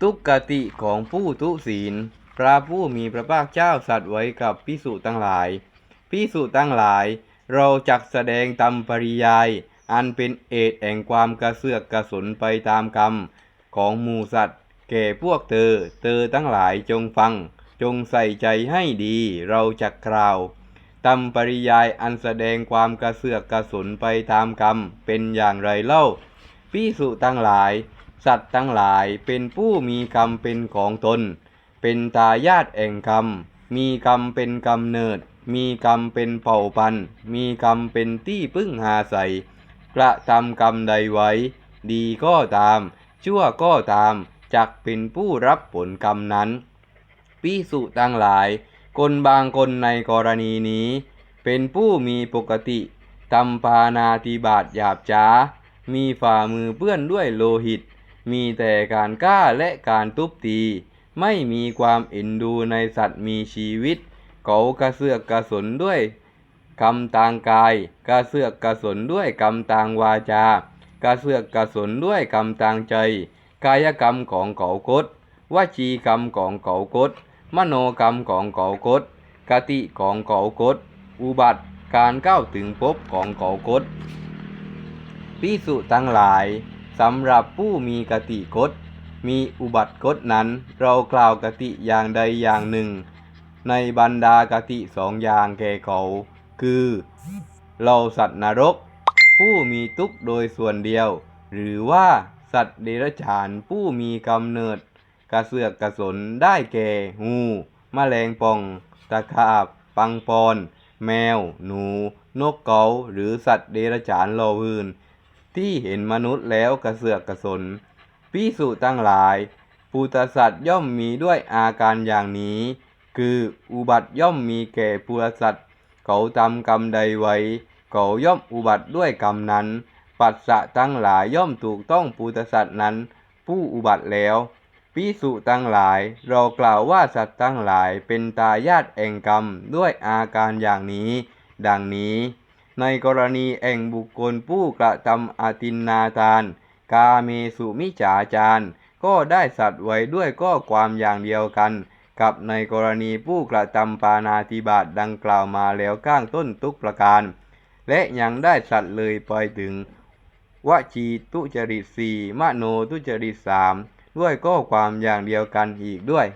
ทุกกติของผู้ทุศีล พระผู้มีพระภาคเจ้าสัตว์ไว้กับพิสุทั้งหลาย พิสุทั้งหลาย เราจักแสดงตามปริยาย อันเป็นเอตแห่งความกระเสือกกระสนไปตามกรรม ของหมูสัตว์ แก่พวกเธอ เธอทั้งหลายจงฟัง จงใส่ใจให้ดี เราจักกล่าวตามปริยายอันแสดงความกระเสือกกระสนไปตามกรรม เป็นอย่างไรเล่าพิสุทั้งหลาย สัตว์ทั้งหลายเป็นผู้มีกรรมเป็นของตน เป็นตายาตแห่งกรรม มีกรรมเป็นกำเนิด มีกรรมเป็นเผ่าพันธุ์ มีกรรมเป็นที่พึ่งหาใสกระทำกรรมใดไว้ ดีก็ตาม ชั่วก็ตามจักเป็นผู้รับผลกรรมนั้นพิสุทั้งหลาย คนบางคนในกรณีนี้ เป็นผู้มีปกติทำปานาติบาตหยาบจ้า มีฝ่ามือเปื้อนด้วยโลหิต มีแต่การกล้าและการทุบตี ไม่มีความเอ็นดูในสัตว์มีชีวิต เขากระเสือกกระสนด้วยกรรมทางกายกระเสือกกระสนด้วยกรรมทางวาจากระเสือกกระสนด้วยกรรมทางใจ กายกรรมของเขากดวจีกรรมของเขากดมโนกรรมของเขากดกติของเขากดอุบัติการก้าวถึงภพของเขากดพิสุทั้งหลาย สำหรับผู้มีกติกฎมีอุบัติกฎนั้น เรากล่าวกติอย่างใดอย่างหนึ่ง ในบรรดากติสองอย่างแก่เขา คือเราสัตว์นรก ผู้มีทุกข์โดยส่วนเดียว หรือว่าสัตว์เดรัจฉานผู้มีกำเนิด กระเสือกกระสนได้แก่งูแมลงป่อง ตะขาบ ปังปอน แมว หนู นกเขาหรือสัตว์เดรัจฉานเหล่าอื่น ที่เห็นมนุษย์แล้วกระเสือกกระสนพิสุตั้งหลายปุตสัตว์ย่อมมีด้วยอาการอย่างนี้ คืออุบัติย่อมมีแก่ปุตสัตว์เขาทำกรรมใดไว้ เขาย่อมอุบัติด้วยกรรมนั้น ปัสสะตั้งหลายย่อมถูกต้องปุตสัตว์นั้น ผู้อุบัติแล้วพิสุตั้งหลาย เรากล่าวว่าสัตว์ตั้งหลายเป็นตายาตแห่งกรรมด้วยอาการอย่างนี้ ดังนี้ ในกรณีแห่งบุคคลผู้กระทำอาตินนาทาน กาเมสุมิจฉาจารก็ได้สัตว์ไว้ด้วยก็ความอย่างเดียวกัน กับในกรณีผู้กระทำปานาติบาตดังกล่าวมาแล้วข้างต้นทุกประการ และยังได้สัตว์เลยไปถึงวจีทุจริตสี่มโนทุจริตสามด้วยก็ความอย่างเดียวกันอีกด้วย